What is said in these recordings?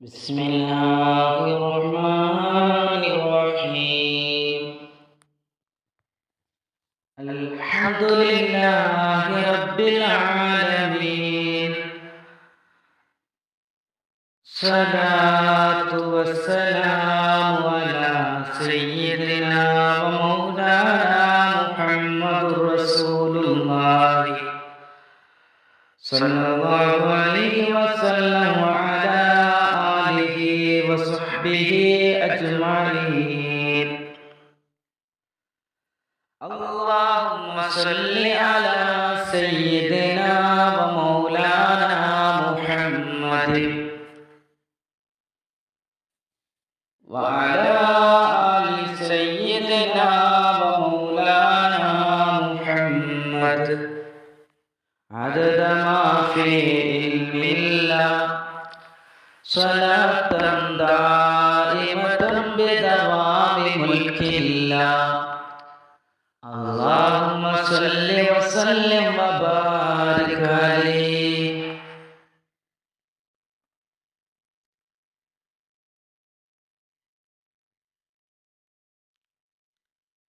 بسم الله الرحمن اللهم صل على سيدنا ومولانا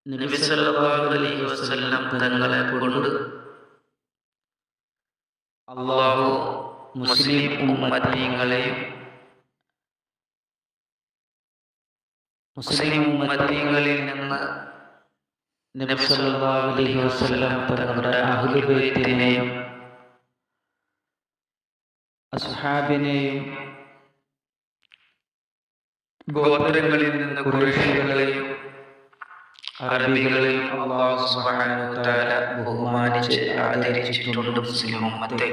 നബി സല്ലല്ലാഹു അലൈഹി വസല്ലം തങ്ങളെ കൊണ്ട് അള്ളാഹു മുസ്ലിം ഉമ്മത്തീങ്ങളെയും മുസ്ലിം ഉമ്മത്തീങ്ങളിൽ നിന്ന് വസല്ലം തങ്ങളുടെ അഹ്ലുബൈത്തിനെയും അസ്ഹാബിനെയും ഗോത്രങ്ങളിൽ നിന്ന് കുറേശികളെയും അറബികളെയും അള്ളാഹു തആല ബഹുമാനിച്ച് ആദരിച്ചിട്ടുണ്ട് മുസ്ലിം ഉമ്മത്തെ.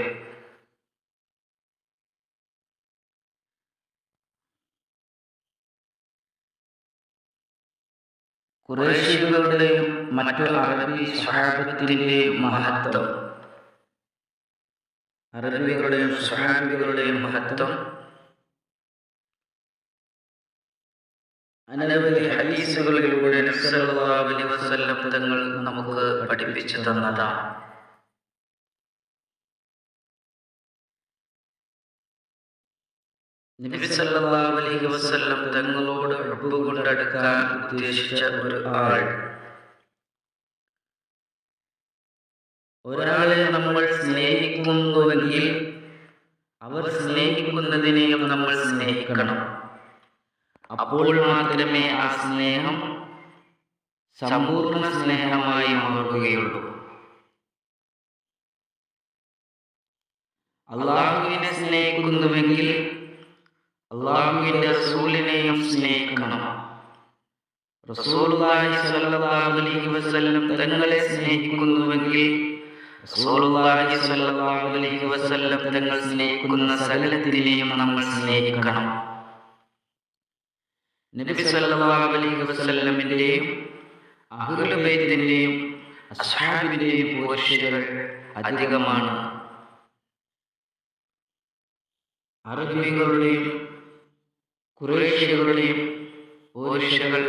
കുറേശികളുടെയും മറ്റു അറബി സ്വഹാബത്തിന്റെയും മഹത്വം. അറബികളുടെയും സ്വഹാബികളുടെയും മഹത്വം അനവധി ഹദീസുകളിലൂടെ തങ്ങൾ നമുക്ക് പഠിപ്പിച്ചു തന്നതാണ് നബി സല്ലല്ലാഹു അലൈഹി വസല്ലം തങ്ങളോട് ഹബ്ബ് കൊണ്ടടുക്കാൻ ഉദ്ദേശിച്ച ഒരു ആൾ. ഒരാളെ നമ്മൾ സ്നേഹിക്കുന്നുവെങ്കിൽ അവർ സ്നേഹിക്കുന്നതിനെയും നമ്മൾ സ്നേഹിക്കണം. അപ്പോൾ മാത്രമേ ആ സ്നേഹം സമ്പൂർണ സ്നേഹമായി മാറുകയുള്ളൂ. അള്ളാഹുവിനെ സ്നേഹിക്കുന്നുവെങ്കിൽ അള്ളാഹുവിന്റെ റസൂലിനെയും സ്നേഹിക്കണം. റസൂലുള്ളാഹി സ്വല്ലല്ലാഹു അലൈഹി വസല്ലം തങ്ങളെ സ്നേഹിക്കുന്നുവെങ്കിൽ റസൂലുള്ളാഹി സ്വല്ലല്ലാഹു അലൈഹി വസല്ലം തങ്ങൾ സ്നേഹിക്കുന്ന സകലത്തിനെയും നമ്മൾ സ്നേഹിക്കണം. നബി സല്ലല്ലാഹു അലൈഹി വസല്ലമിന്റെയും അഹ്ലുൽ ബൈത്തിന്റെയും അസ്ഹാബിന്റെയും പോഷകൾ അധികമാണ്. അറബികളുടെയും കുറേശികളുടെയും പോഷകൾ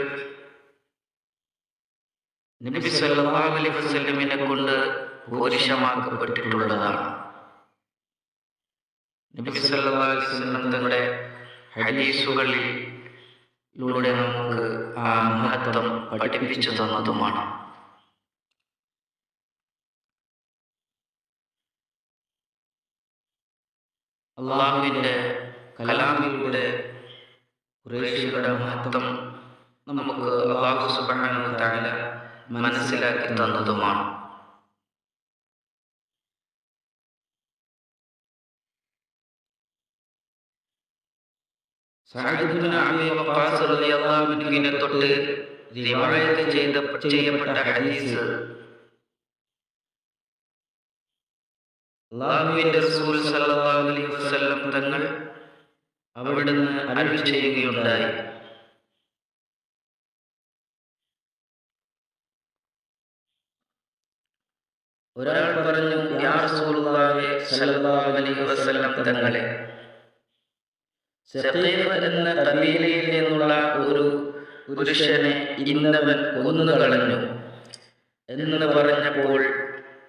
നബി സല്ലല്ലാഹു അലൈഹി വസല്ലമിനെ കൊണ്ട് പോരിശമാക്കപ്പെട്ടിട്ടുള്ളതാണ് നബി സല്ലല്ലാഹു അലൈഹി വസല്ലം തങ്ങളുടെ ഹദീസുകളിൽ ലൂടെ നമുക്ക് ആ മഹത്വം പഠിപ്പിച്ചു തന്നതുമാണ്. അള്ളാഹുവിന്റെ കലാമിലൂടെ കുറേശികളുടെ മഹത്വം നമുക്ക് അള്ളാഹു തആല മനസ്സിലാക്കി തന്നതുമാണ്. ഹദീസ്. റസൂൽ സല്ലല്ലാഹു അലൈഹി വസല്ലം തങ്ങൾ അവിടുന്ന് അരുൾ ചെയ്യുകയുണ്ടായി. ഒരാൾ പറഞ്ഞു യാ റസൂലുള്ളാഹി സല്ലല്ലാഹു അലൈഹി വസല്ലം തങ്ങളെ സഖീഫ് എന്ന കബീലയിൽ നിന്നുള്ള ഒരു പുരുഷനെ ഇന്നവൻ കൊന്നു കളഞ്ഞു എന്ന് പറഞ്ഞപ്പോൾ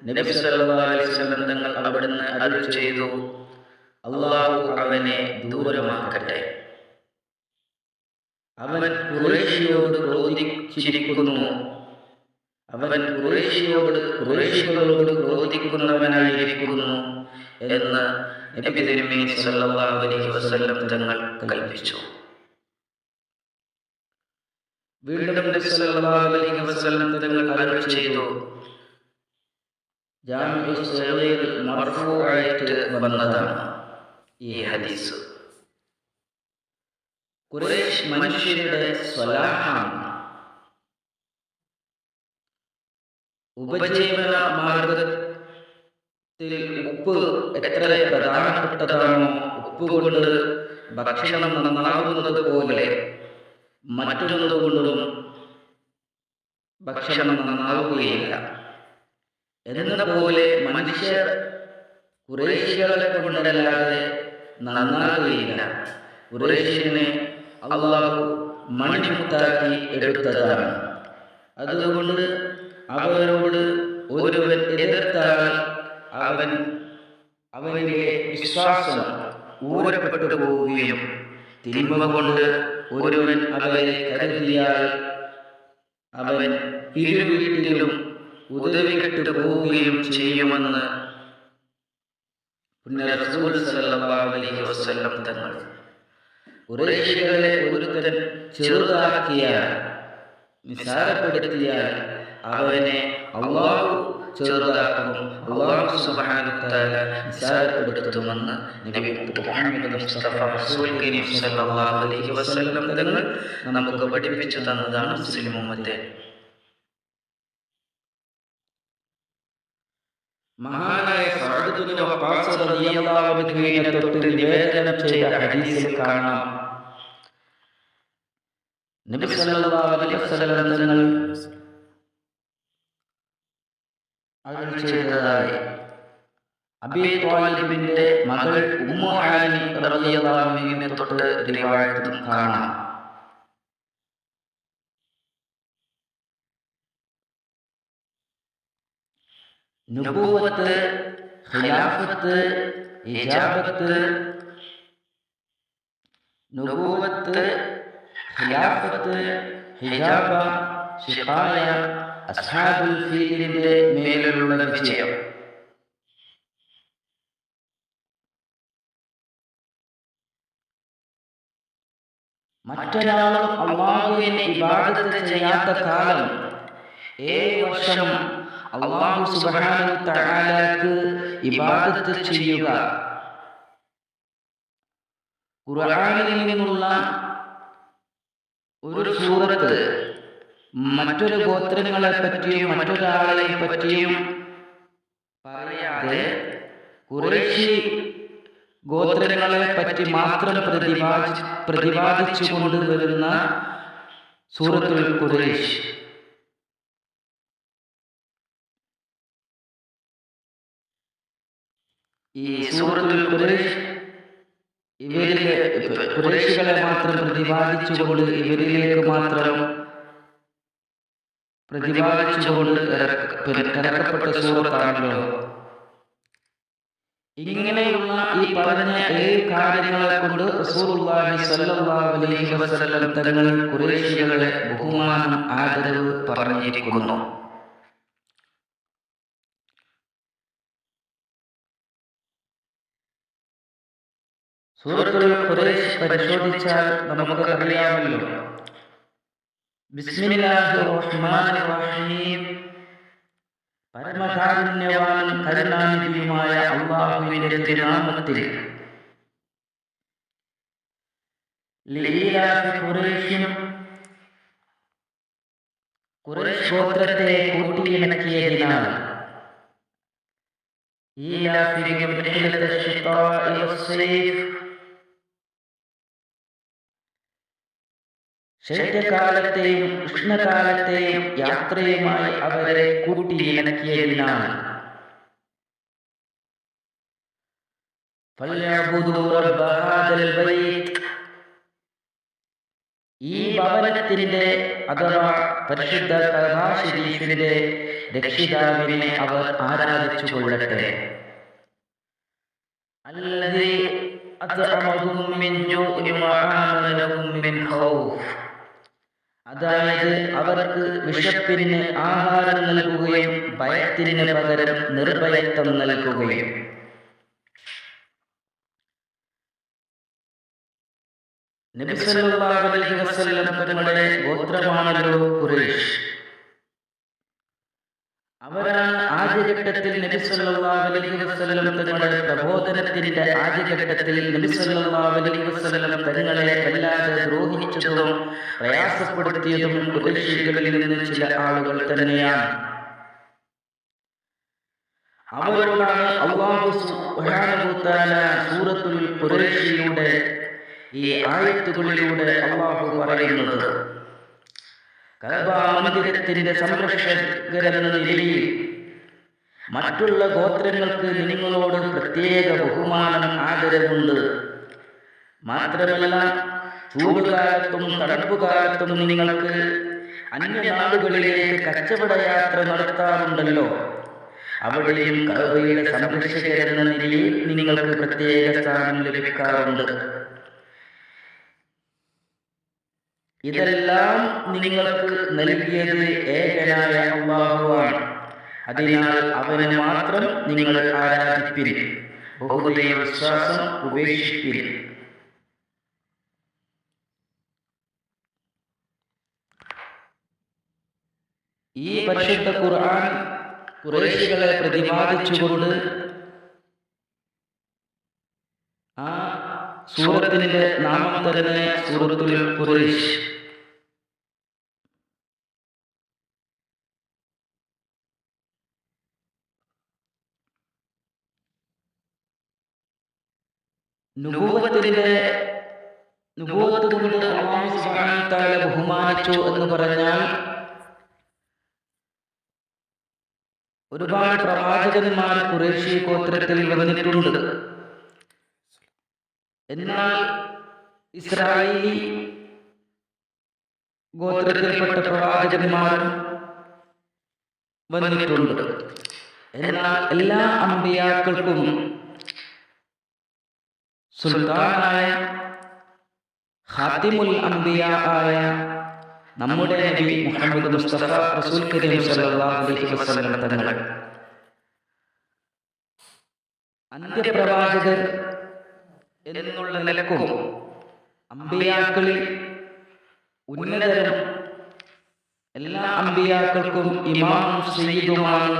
നബി അലൈഹി തങ്ങൾ അവിടുന്ന് അരുൾ ചെയ്തു. അള്ളാഹു അവനെ ദൂരമാക്കട്ടെ. അവൻ കുറേശിയോട് ക്രോധിച്ചിരിക്കുന്നു. അവൻ കുറേശിയോട് കുറേശികളോട് ക്രോധിക്കുന്നവനായിരിക്കുന്നു എന്ന് നബി തിരുമേനി സല്ലല്ലാഹു അലൈഹി വസല്ലം തങ്ങൾ കൽപ്പിച്ചു. വീണ്ടും നബി സല്ലല്ലാഹു അലൈഹി വസല്ലം തങ്ങൾ അരുൾ ചെയ്തു. മർഫൂആയിട്ട് വന്നതാണ് ഈ ഹദീസ്. കുറേശ് മനുഷ്യരുടെ സ്വലാഹാണ്. ഉപജീവന മാർഗത്തിൽ ഉപ്പ് എത്ര പ്രധാനപ്പെട്ടതാണോ ഉപ്പ് കൊണ്ട് ഭക്ഷണം നന്നാകുന്നത് പോലെ മറ്റൊന്നുകൊണ്ടും ഭക്ഷണം നന്നാവുകയില്ല. എന്നതുപോലെ പോലെ മനുഷ്യർ കുറേശികളെ കൊണ്ടല്ലാതെ നന്നാകുകയില്ല. കുറേശിനെ അള്ളാഹു മണിമുത്താക്കി എടുത്തതാണ്. അതുകൊണ്ട് അവരോട് ഒരുവൻ എതിർത്താൽ അവൻ അവന്റെ വിശ്വാസം ഊരപ്പെട്ടു പോവുകയും തിന്മ കൊണ്ട് ഒരുവൻ അവരെ കരുതിയാൽ അവൻ ഇരു വീട്ടിലും ഉദവി കെട്ടു പോവുകയും ചെയ്യുമെന്ന് പുണ്യ റസൂൽ വസല്ലം തങ്ങൾ. ചെറുതാക്കിയാൽ നിസാരപ്പെടുത്തിയാൽ അവനെ അള്ളാഹു ചെറുതാക്കും അള്ളാഹു സുബ്ഹാനഹു തആല നിസാരപ്പെടുത്തുമെന്ന് നബി മുഹമ്മദ് റസൂൽ അലൈഹി വസല്ലം തങ്ങൾ നമുക്ക് പഠിപ്പിച്ചു തന്നതാണ് മുസ്ലിം ഉമ്മത്തെ. മഹാനായ തൊട്ട് നിവേദനം ചെയ്ത കാണാം. നബി അലൈഹി വസല്ലം തങ്ങൾ അരുൾ ചെയ്തതായി. അബി ത്വാലിബിന്റെ മകൾ ഉമ്മു ഹാനി റളിയല്ലാഹു അൻഹയെ തൊട്ട് റിവായത്തും കാണാം. നുബൂവത്ത് ഖിലാഫത്ത് ഇജാബത്ത് നുബൂവത്ത് ഖിലാഫത്ത് ഹിജാബ ശിഖായ അസ്ഹാബുൽ ഫീലിന്റെ മേലുള്ള വിജയം. മറ്റൊരാളും അള്ളാഹുവിനെ ഇബാദത്ത് ചെയ്യാത്ത കാലം ഏഴ് വർഷം അള്ളാഹു സുബ്ഹാനഹു തആലക്ക് ഇബാദത്ത് ചെയ്യുക. ഖുർആനിൽ നിന്നുള്ള ഒരു സൂറത്ത് മറ്റൊരു ഗോത്രങ്ങളെ പറ്റിയും മറ്റൊരാളെ പറ്റിയും പറയാതെ കുറേശ്ശി ഗോത്രങ്ങളെ പറ്റി മാത്രം പ്രതിപാദി പ്രതിപാദിച്ചു കൊണ്ടുവരുന്ന സൂറത്തുൽ കുറേഷ് ഈ സൂറത്തുൽ കുറേഷ് ഇവരിലെ കുറേശികളെ മാത്രം പ്രതിപാദിച്ചുകൊണ്ട് ഇവരിലേക്ക് മാത്രം പ്രതിപാദിച്ചുകൊണ്ട് ഇറക്കപ്പെട്ട സൂറത്താണല്ലോ ഇങ്ങനെയുള്ള ഈ പറഞ്ഞ ഏഴ് കാര്യങ്ങളെ കൊണ്ട് അലൈഹി വസല്ലം തങ്ങൾ ഖുറൈശികളെ ബഹുമാനം ആദരവ് പറഞ്ഞിരിക്കുന്നു. സൂറത്തുൽ ഖുറൈശ് പരിശോധിച്ചാൽ നമുക്ക് അറിയാമല്ലോ. ബിസ്മില്ലാഹിർ റഹ്മാനിർ റഹീം പരമകാരുണ്യവാനും കരുണാനിധിയുമായ അള്ളാഹുവിന്റെ തിരുനാമത്തിൽ ലീലാഫി ഖുറൈശിനും ഖുറൈശ് ഗോത്രത്തെ കൂട്ടിയിണക്കിയതിനാൽ ഈ റിഹ്ലത ശൈത്യകാലത്തെയും ഉഷ്ണകാലത്തെയും യാത്രയുമായി അവരെ കൂട്ടിയിണക്കിയതിനാൽ فليعبدوا رب هذا البيت ഈ ഭവനത്തിന്റെ അഥവാ പരിശുദ്ധ കഅബ ശരീഫിന്റെ രക്ഷിതാവിനെ അവർ ആരാധിച്ചു കൊള്ളട്ടെ الذي أطعمهم من جوع وآمنهم من خوف അതായത് അവർക്ക് വിഷപ്പിന് ആഹാരം നൽകുകയും ഭയത്തിന് പകരം നിർഭയത്വം നൽകുകയും. നബി അലൈഹി വസല്ലം തങ്ങളുടെ ഗോത്രമാണല്ലോ ഖുറൈശ് അവരാണ് ആദ്യഘട്ടത്തിൽ തങ്ങളുടെ പ്രബോധനത്തിന്റെ ആദ്യഘട്ടത്തിൽ തങ്ങളെ വല്ലാതെ ദ്രോഹിച്ചതും പ്രയാസപ്പെടുത്തിയതും കുലശീകളിൽ നിന്ന് ചില ആളുകൾ തന്നെയാണ്. അവരോടാണ് അള്ളാഹു സുബ്ഹാനഹു തആല സൂറത്തുൽ ഖുറൈശിലൂടെ ഈ ആയത്തുകളിലൂടെ അള്ളാഹു പറയുന്നത്. കഅബ മന്ദിരത്തിന്റെ സംരക്ഷകരെന്ന നിലയിൽ മറ്റുള്ള ഗോത്രങ്ങൾക്ക് നിങ്ങളോട് പ്രത്യേക ബഹുമാനം ആദരവുണ്ട്. മാത്രമല്ല ചൂടുകാലത്തും തണുപ്പുകാലത്തും നിങ്ങൾക്ക് അന്യനാടുകളിലേക്ക് കച്ചവട യാത്ര നടത്താറുണ്ടല്ലോ. അവിടെയും കഅബയുടെ സംരക്ഷകരെന്ന നിലയിൽ നിങ്ങൾക്ക് പ്രത്യേക സ്ഥാനം ലഭിക്കാറുണ്ട്. ഇതെല്ലാം നിങ്ങൾക്ക് നൽകിയത് ഏകനായ അള്ളാഹുവാണ്. അതിനാൽ അവനെ മാത്രം നിങ്ങൾ ആരാധിപ്പിൻ. ബഹുദൈവ വിശ്വാസം ഉപേക്ഷിപ്പിൻ. ഈ പരിശുദ്ധ ഖുർആൻ കുറേശികളെ പ്രതിപാദിച്ചുകൊണ്ട് ആ സൂറത്തിന്റെ നാമം തന്നെ സൂറത്തുൽ ഖുറൈശ് ബഹുമാനിച്ചു എന്ന് പറഞ്ഞാൽ ഒരുപാട് പ്രവാചകന്മാർ ഖുറൈശി ഗോത്രത്തിൽ വന്നിട്ടുണ്ട്. എന്നാൽ ഇസ്രായേലി ഗോത്രത്തിൽപ്പെട്ട പ്രവാചകന്മാർ വന്നിട്ടുണ്ട്. എന്നാൽ എല്ലാ അമ്പിയാക്കൾക്കും സുൽത്താനായ ഹാത്തിമുൽ അംബിയ ആയ നമ്മുടെ നബി മുഹമ്മദ് മുസ്തഫ റസൂൽ കരീം സല്ലല്ലാഹു അലൈഹി വസല്ലം തങ്ങൾ. അന്ത്യപ്രവാചകർ എന്നുള്ള നിലക്കും അമ്പിയാക്കളിൽ ഉന്നതരും എല്ലാ അമ്പിയാക്കൾക്കും ഇമാം സയ്യിദുമാണ്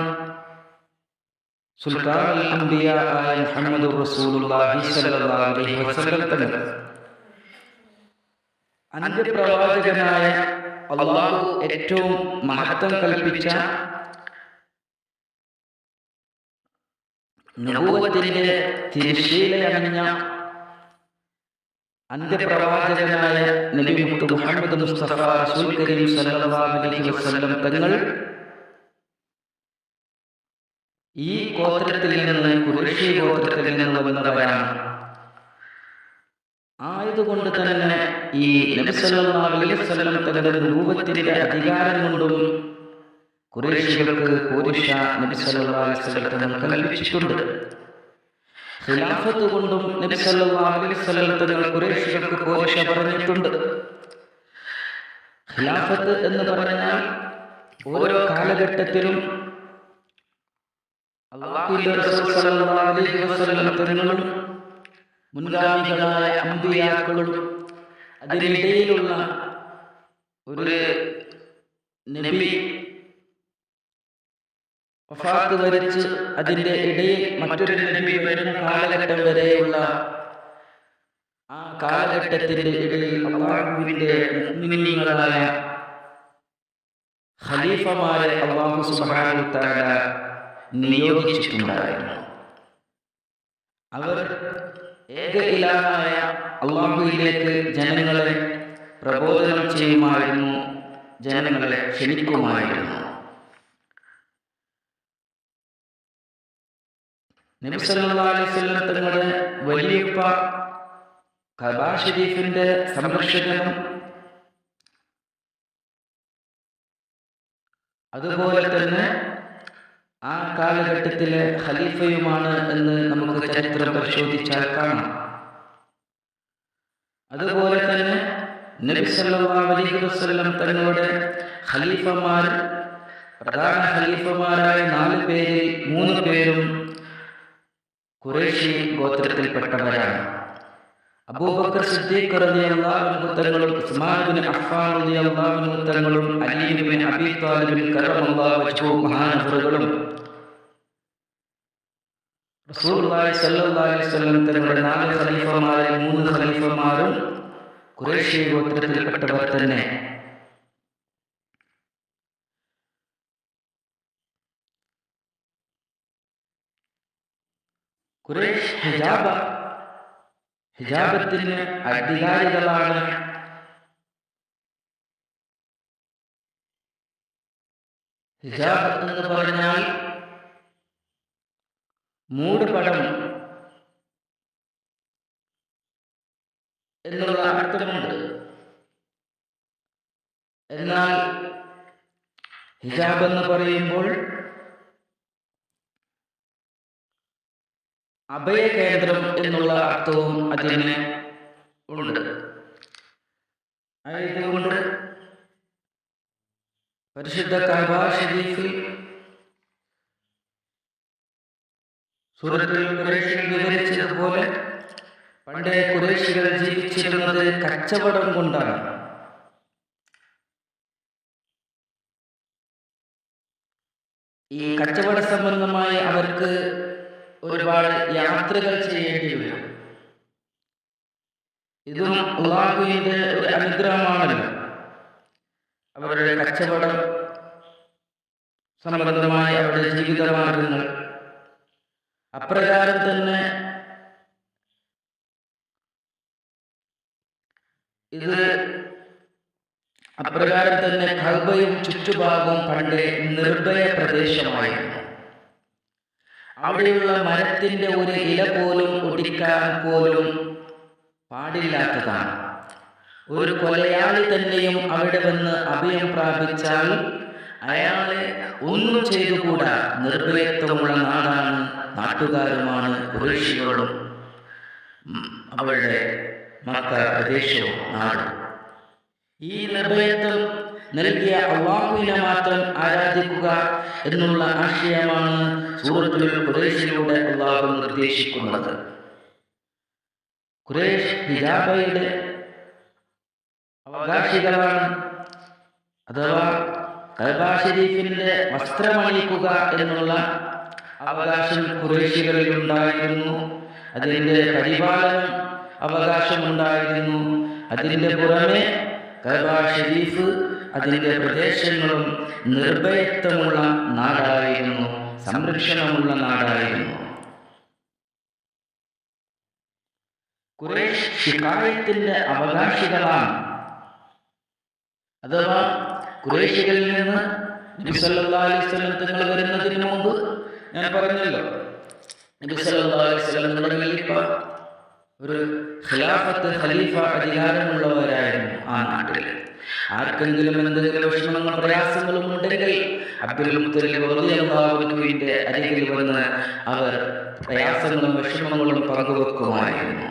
റസൂലുള്ളാഹി അലൈഹി വസല്ലം അന്ത്യപ്രവാചകനായ അള്ളാഹു ഏറ്റവും മഹത്വം കൽപ്പിച്ച തിരുശീലയണിഞ്ഞ അന്ത്യപ്രവാചകനായ നബി മുഹമ്മദ് മുസ്തഫ അലൈഹി വസല്ലം തങ്ങൾ ഈ ഗോത്രത്തിൽ നിന്ന് കുരുഷി ഗോത്രത്തിൽ നിന്ന് വന്നവരാണ്. ആയതുകൊണ്ട് തന്നെ ഈ നബി സല്ലല്ലാഹു അലൈഹി വസല്ലം തങ്ങളുടെ രൂപത്തിന്റെ അധികാരം കൊണ്ടും കുറേശികൾക്ക് പോരിഷ നബി സല്ലല്ലാഹു അലൈഹി വസല്ലം തങ്ങൾ കൽപ്പിച്ചിട്ടുണ്ട്. ഖിലാഫത്ത് കൊണ്ടും നബി സല്ലല്ലാഹു അലൈഹി വസല്ലം തങ്ങൾ കുറേശികൾക്ക് പോരിഷ പറഞ്ഞിട്ടുണ്ട്. ഖിലാഫത്ത് എന്ന് പറഞ്ഞാൽ ഓരോ കാലഘട്ടത്തിലും അള്ളാഹുവിന്റെ മുൻഗാമികളായ അമ്പിയാക്കളും അതിനിടയിലുള്ള ഒരു നബി വഫാത്ത് വരച്ച് അതിന്റെ ഇടയിൽ മറ്റൊരു നബി വരുന്ന കാലഘട്ടം വരെയുള്ള ആ കാലഘട്ടത്തിന്റെ ഇടയിൽ അള്ളാഹുവിന്റെ മുഅ്മിനീങ്ങളായ ഖലീഫമാരെ അള്ളാഹു സുബ്ഹാനഹു തആല നിയോഗിച്ചിട്ടുണ്ടായിരുന്നു. അവർ ഏക ഇലാഹായ അള്ളാഹുയിലേക്ക് ജനങ്ങളെ പ്രബോധനം ചെയ്യുമായിരുന്നു ജനങ്ങളെ ക്ഷണിക്കുമായിരുന്നു. തങ്ങളുടെ വലിയപ്പ കബാ ഷെരീഫിന്റെ സംരക്ഷകനും അതുപോലെ തന്നെ ആ കാലഘട്ടത്തിലെ ഖലീഫയുമാണ് എന്ന് നമുക്ക് ചരിത്രം പരിശോധിച്ചാൽ കാണാം. അതുപോലെ തന്നെ നബി അലൈഹി വസല്ലം തങ്ങളുടെ ഖലീഫമാർ പ്രധാന ഖലീഫമാരായ നാല് പേരിൽ മൂന്ന് പേരും ഖുറൈശി ഗോത്രത്തിൽപ്പെട്ടവരാണ്. അബൂബക്കർ സിദ്ദീഖ് റളിയല്ലാഹു അൻഹു തങ്ങളും ഉസ്മാൻ ബിൻ അഫ്ഫാൻ റളിയല്ലാഹു തങ്ങളും അലി ബിൻ അബീ താലിബ് കറമല്ലാഹു വജ്ഹു മഹാനവറുകളും റസൂലുള്ളാഹി സ്വല്ലല്ലാഹു അലൈഹി വസല്ലം തങ്ങളുടെ നാല് ഖലീഫമാരിൽ മൂന്ന് ഖലീഫമാരും ഖുറൈശി ഗോത്രത്തിൽപ്പെട്ടവർ തന്നെ. ഖുറൈശ് ഹിജാബ ഹിജാബത്തിന് അധികാരികളാണ്. ഹിജാബ് എന്ന് പറഞ്ഞാൽ മൂടുപടം എന്നുള്ള അർത്ഥമുണ്ട്. എന്നാൽ ഹിജാബ് എന്ന് പറയുമ്പോൾ അഭയകേന്ദ്രം എന്നുള്ള അർത്ഥവും അതിന് ഉണ്ട്. ആയതുകൊണ്ട് പരിശുദ്ധ കാബ ഷരീഫിൽ സൂറത്തുൽ ഖുറൈശിൽ വിവരിച്ചതുപോലെ പണ്ടേ ഖുറൈശികൾ ജീവിച്ചിരുന്നത് കച്ചവടം കൊണ്ടാണ്. ഈ കച്ചവട സംബന്ധമായി അവർക്ക് ഒരുപാട് യാത്രകൾ ചെയ്യേണ്ടി വരും. ഇതും ഉദാഹുവിന്റെ ഒരു അനുഗ്രഹമാണല്ലോ. അവരുടെ കച്ചവടം സംബന്ധമായ അവരുടെ ജീവിതമാർഗങ്ങൾ അപ്രകാരം തന്നെ ഇത് അപ്രകാരം തന്നെ കൽബയും ചുറ്റുഭാഗവും പണ്ട് നിർഭയ പ്രദേശമായിരുന്നു. അവിടെയുള്ള മരത്തിന്റെ ഒരു ഇല പോലും ഒടിക്കാൻ പോലും പാടില്ലാത്തതാണ്. ഒരു കൊലയാളി തന്നെയും അവിടെ വന്ന് അഭയം പ്രാപിച്ചാൽ അയാളെ ഒന്നും ചെയ്തുകൂടാ. നിർഭയത്വമുള്ള നാടാണ് നാട്ടുകാരുമാണ് കുറേശികളും അവരുടെ മക്ക പ്രദേശവും നാടും. ഈ നിർഭയത്വം നൽകിയ അള്ളാഹുവിനെ മാത്രം ആരാധിക്കുക എന്നുള്ള ആശയമാണ് സൂറത്തുൽ ഖുറൈശിലൂടെ അള്ളാഹു നിർദ്ദേശിക്കുന്നത്. ഖുറൈഷ് ഹിജാബയുടെ അവകാശികളാണ്. അഥവാ കൽബാ ഷരീഫിന്റെ വസ്ത്രമണിക്കുക എന്നുള്ള അവകാശം കുറേശികളിൽ ഉണ്ടായിരുന്നു അതിന്റെ പരിപാലനം അവകാശമുണ്ടായിരുന്നു. അതിന്റെ പുറമെ കഅബ ഷെരീഫ് അതിന്റെ പ്രദേശങ്ങളും നിർഭയത്വമുള്ള നാടായിരുന്നു. സംരക്ഷണമുള്ള നാടായിരുന്നു. കുറേഷ് ശിക്കായത്തിന്റെ അവകാശികളാണ്. അഥവാ ഖുറൈശികളിൽ നിന്ന് നബി അലൈഹി വസല്ലം തങ്ങൾ വരുന്നതിന് മുമ്പ് ഞാൻ പറഞ്ഞല്ലോ. നബി അലൈഹി ഒരു ഖിലാഫത്ത് ഖലീഫ അധികാരമുള്ളവരായിരുന്നു ആ നാട്ടിൽ ആർക്കെങ്കിലും എന്തെങ്കിലും വിഷമങ്ങളും പ്രയാസങ്ങളും ഉണ്ടെങ്കിൽ അബ്ദുൽ റളിയല്ലാഹുവിന്റെ അരികിൽ വന്ന് അവർ പ്രയാസങ്ങളും വിഷമങ്ങളും പങ്കുവെക്കുമായിരുന്നു.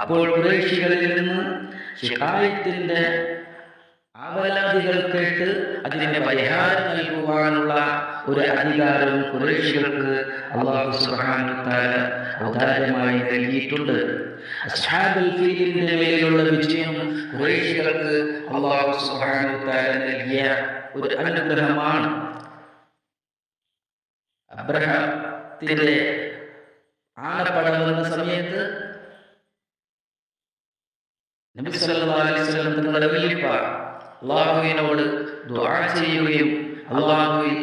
അപ്പോൾ ഖുറൈശികളിൽ നിന്ന് ശിക്കായത്തിന്റെ ആവലാദികൾ കേട്ട് അതിന്റെ പരിഹാരം നൽകുവാനുള്ള ഒരു അധികാരം ഖുറൈശികൾക്ക് അള്ളാഹു സുബ്ഹാനഹു തആല ഔദാര്യമായി നൽകിയിട്ടുണ്ട്. ഫീലിന്റെ മേലുള്ള വിജയം ഖുറൈശികൾക്ക് അള്ളാഹു സുബ്ഹാനഹു തആല നൽകിയ ഒരു അനുഗ്രഹമാണ്. അബ്രഹത്തിന്റെ ആനപ്പട വന്ന സമയത്ത് നബി സല്ലല്ലാഹു അലൈഹി വസല്ലം തങ്ങളുടെ വലിയ അള്ളാഹുവിനോട് ദുആ ചെയ്യുകയും അള്ളാഹുവിൽ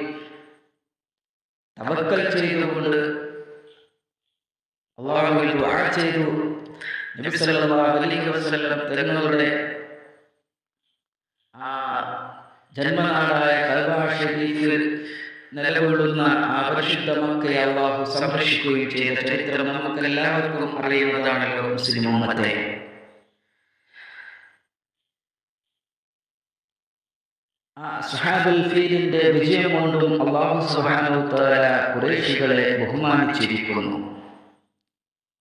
തവക്കൽ ചെയ്തുകൊണ്ട് അള്ളാഹുവിൽ ദുആ ചെയ്തു. നബി അലൈഹി വസല്ലം തങ്ങളുടെ ആ ജന്മനാടായ ഷരീഫിൽ നിലകൊള്ളുന്ന ആ പരിശുദ്ധ മക്കയെ അള്ളാഹു സംരക്ഷിക്കുകയും ചെയ്ത ചരിത്രം നമുക്ക് എല്ലാവർക്കും അറിയുന്നതാണല്ലോ മുസ്ലിം ഉമ്മത്തെ ആ സുഹാബുൽ ഫീലിന്റെ വിജയം കൊണ്ടും അള്ളാഹു സുബ്ഹാനഹു തആല ഖുറൈശികളെ ബഹുമാനിച്ചിരിക്കുന്നു.